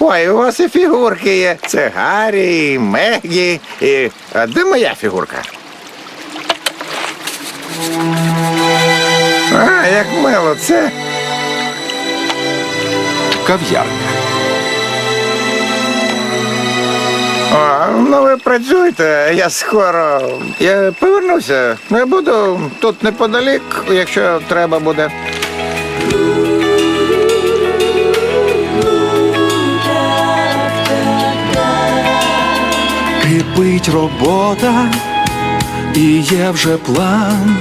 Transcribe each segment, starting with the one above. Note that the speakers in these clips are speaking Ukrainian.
Ой, у вас і фігурки є. Це Гаррі, і Мегі. І... А де моя фігурка? А, як мило, це. Кав'ярня. О, ну ви працюйте, я скоро. Я повернуся. Ну, Я буду тут неподалік, якщо треба буде. Кипить робота, і є вже план,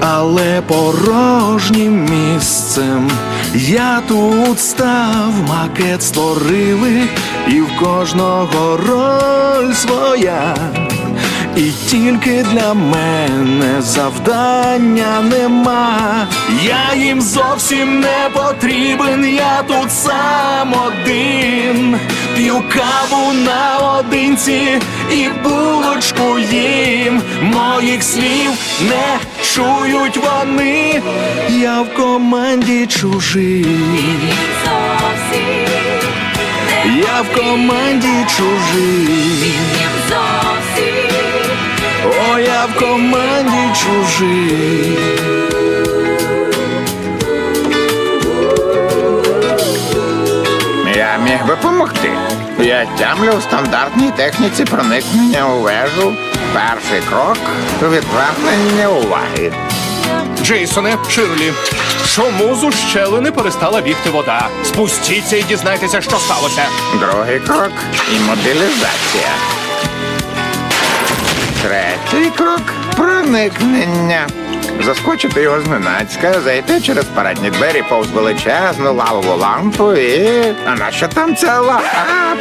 але порожнім місцем я тут став, макет створили, і в кожного роль своя. І тільки для мене завдання нема. Я їм зовсім не потрібен, я тут сам один. П'ю каву наодинці і булочку їм. Моїх слів не чують вони. Я в команді чужий. Я в команді чужий. О, я в команді чужий. Я міг би помогти. Я тямлю в стандартній техніці проникнення у вежу. Перший крок відвернення уваги. Джейсоне, Ширлі, чому з ущелини перестала бігти вода? Спустіться і дізнайтеся, що сталося. Другий крок імобілізація. Третій крок проникнення. Заскочити його зненацька, зайти через парадні двері повз величезну лавову лампу і. А нащо там ця ла... А,